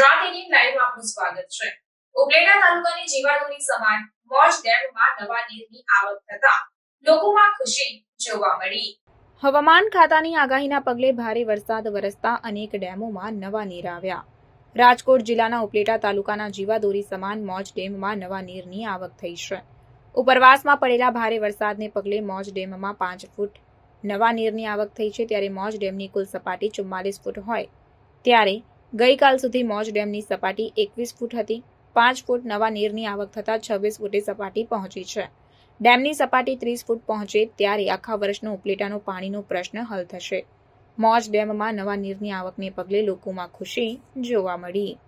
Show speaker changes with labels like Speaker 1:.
Speaker 1: આપનું સ્વાગત છે. ઉપલેટા તાલુકાની જીવાદોરી સમાન મોજ ડેમમાં નવા નીરની આવક થતા લોકોમાં ખુશી જોવા મળી. હવામાન ખાતાની આગાહીના પગલે ભારે વરસાદ વરસતા અનેક ડેમોમાં નવા નીર આવ્યા. રાજકોટ જિલ્લાના ઉપલેટા તાલુકાના જીવાદોરી સમાન મોજ ડેમમાં નવા નીરની આવક થઈ છે. ઉપરવાસમાં પડેલા ભારે વરસાદને પગલે મોજ ડેમમાં પાંચ ફૂટ નવા નીરની આવક થઈ છે. ત્યારે મોજ ડેમની કુલ સપાટી ચુમ્માલીસ ફૂટ હોય. ત્યારે ગઈકાલ સુધી મોજ ડેમની સપાટી એકવીસ ફૂટ હતી. પાંચ ફૂટ નવા નીરની આવક થતાં છવ્વીસ ફૂટે સપાટી પહોંચી છે. ડેમની સપાટી ત્રીસ ફૂટ પહોંચે ત્યારે આખા વર્ષનો ઉપલેટાનો પાણીનો પ્રશ્ન હલ થશે. મોજ ડેમમાં નવા નીરની આવકને પગલે લોકોમાં ખુશી જોવા મળી.